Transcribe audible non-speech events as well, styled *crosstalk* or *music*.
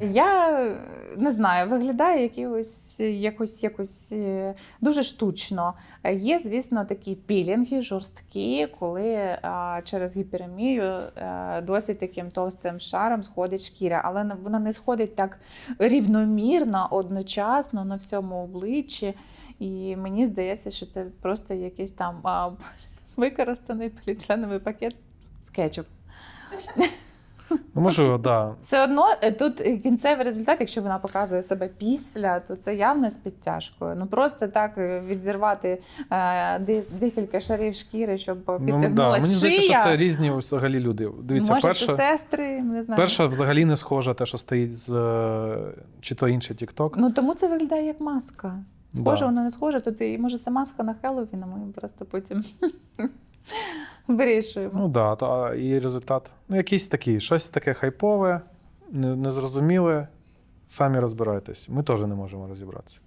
Я е, не знаю, виглядає якось, якось, якось е, дуже штучно. Є, звісно, такі пілінги жорсткі, коли а, через гіперемію е, досить таким товстим шаром сходить шкіра, але вона не сходить так рівномірно, одночасно на всьому обличчі. І мені здається, що це просто якийсь там а, використаний поліетиленовий пакет з кетчуп. Ну, можливо, *laughs* да. Все одно е, тут кінцевий результат, якщо вона показує себе після, то це явно з підтяжкою. Ну просто так е, відзірвати е, декілька шарів шкіри, щоб Ну, да. підтягнулася Мені здається, шия. що це різні взагалі люди. Дивіться, Може, перша, це сестри, не знаю. перша взагалі не схожа, те, що стоїть з е, чи то інший TikTok. Ну тому це виглядає як маска. Схоже, Да. вона не схожа. Тут і може це маска на Хеллоуін, а ми просто потім *laughs* вирішуємо. Ну да, та, і результат. Ну, якийсь такий, щось таке хайпове, незрозуміле. Самі розбирайтесь. Ми теж не можемо розібратися.